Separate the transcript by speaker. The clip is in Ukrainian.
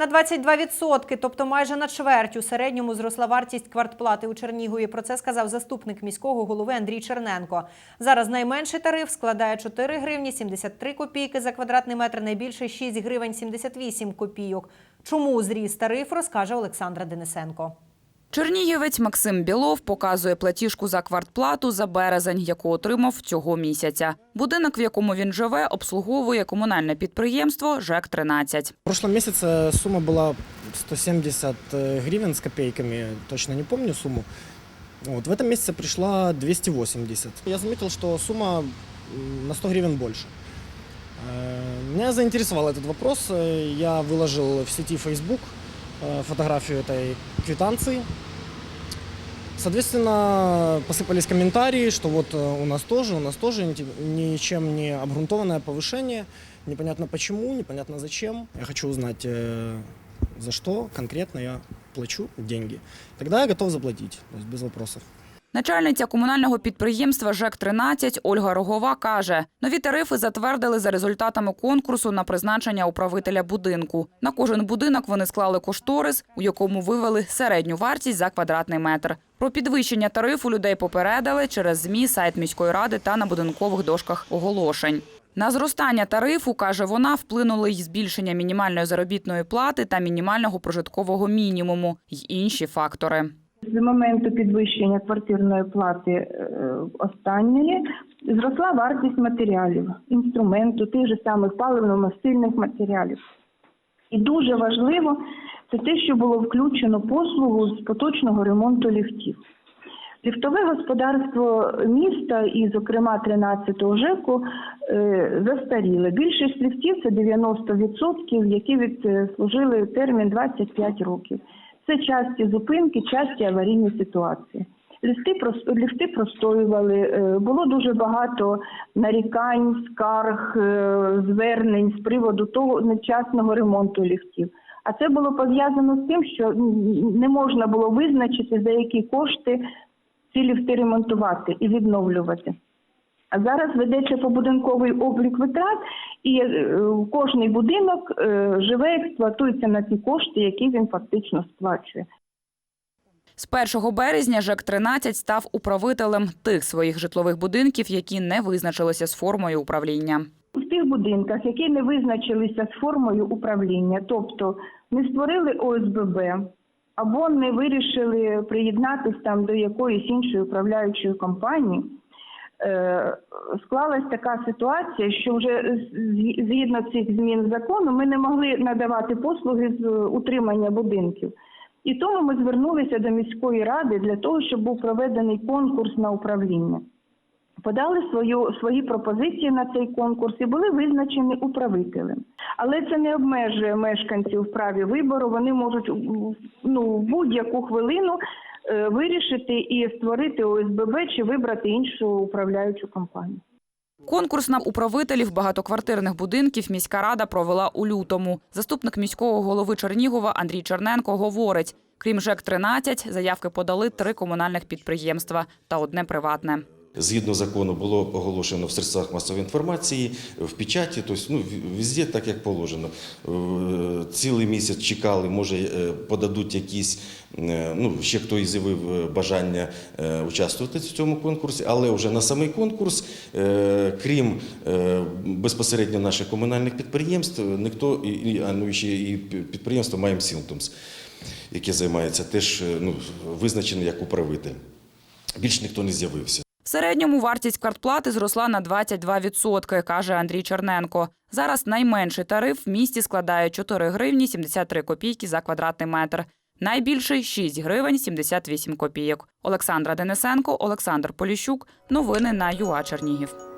Speaker 1: На 22%, тобто майже на чверть у середньому зросла вартість квартплати у Чернігові. Про це сказав заступник міського голови Андрій Черненко. Зараз найменший тариф складає 4 гривні 73 копійки за квадратний метр, найбільше 6 гривень 78 копійок. Чому зріс тариф, розкаже Олександра Денисенко.
Speaker 2: Чернігівець Максим Білов показує платіжку за квартплату за березень, яку отримав цього місяця. Будинок, в якому він живе, обслуговує комунальне підприємство ЖЕК-13.
Speaker 3: В прошлом месяце сумма была 170 гривен с копейками, точно не помню сумму. Вот, в этом месяце пришла 280. Я заметил, что сумма м, на 100 гривен больше. Э, Меня заинтересовал этот вопрос. Э, Я выложил в сети Facebook э, фотографию этой квитанции. Соответственно, посыпались комментарии, что вот э, у нас тоже, у нас тоже нити- ничем не обґрунтованное повышение. Непонятно почему, непонятно зачем. Я хочу узнать, э, за что конкретно я плачу деньги. Тогда я готов заплатить, то есть без вопросов.
Speaker 2: Начальниця комунального підприємства ЖЕК-13 Ольга Рогова каже, нові тарифи затвердили за результатами конкурсу на призначення управителя будинку. На кожен будинок вони склали кошторис, у якому вивели середню вартість за квадратний метр. Про підвищення тарифу людей попередили через ЗМІ, сайт міської ради та на будинкових дошках оголошень. На зростання тарифу, каже вона, вплинули й збільшення мінімальної заробітної плати та мінімального прожиткового мінімуму й інші фактори.
Speaker 4: З моменту підвищення квартирної плати е, останньої зросла вартість матеріалів, інструменту, тих же самих паливно-мастильних матеріалів. І дуже важливо це те, що було включено послугу з поточного ремонту ліфтів. Ліфтове господарство міста і, зокрема, 13-го ЖЕКу е, застаріли. Більшість ліфтів це 90%, які відслужили термін 25 років. Це часті зупинки, часті аварійні ситуації. Ліфти, ліфти простоювали, е, було дуже багато нарікань, скарг, е, звернень з приводу того нечасного ремонту ліфтів. А це було пов'язано з тим, що не можна було визначити, за які кошти ці ліфти ремонтувати і відновлювати. А зараз ведеться побудинковий облік витрат, і е, кожний будинок е, живе, експлуатується на ті кошти, які він фактично сплачує.
Speaker 2: З 1 березня ЖЕК-13 став управителем тих своїх житлових будинків, які не визначилися з формою управління.
Speaker 4: В тих будинках, які не визначилися з формою управління, тобто не створили ОСББ або не вирішили приєднатися там до якоїсь іншої управляючої компанії, склалась така ситуація, що вже згідно цих змін закону ми не могли надавати послуги з утримання будинків. І тому ми звернулися до міської ради для того, щоб був проведений конкурс на управління. Подали свою свої пропозиції на цей конкурс і були визначені управителем. Але це не обмежує мешканців в праві вибору. Вони можуть ну в будь-яку хвилину е, вирішити і створити ОСББ чи вибрати іншу управляючу компанію.
Speaker 2: Конкурс на управителів багатоквартирних будинків міська рада провела у лютому. Заступник міського голови Чернігова Андрій Черненко говорить: крім ЖЕК-13, заявки подали три комунальних підприємства та одне приватне.
Speaker 5: Згідно закону було оголошено в средствах масової інформації, в печаті, тобто ну, везде так, як положено. Е, Цілий місяць чекали, може е, подадуть якісь, е, ну, ще хто і заявив е, бажання участвувати в цьому конкурсі, але вже на самий конкурс, крім безпосередньо наших комунальних підприємств, ніхто, і, ну, ще і підприємство Маєм Сілтомс, яке займається теж ну, визначене як управитель. Більш ніхто не з'явився.
Speaker 2: Середньому вартість квартплати зросла на 22%, каже Андрій Черненко. Зараз найменший тариф в місті складає 4 гривні 73 копійки за квадратний метр. Найбільший 6 гривень 78 копійок. Олександра Денисенко, Олександр Поліщук. Новини на ЮА Чернігів.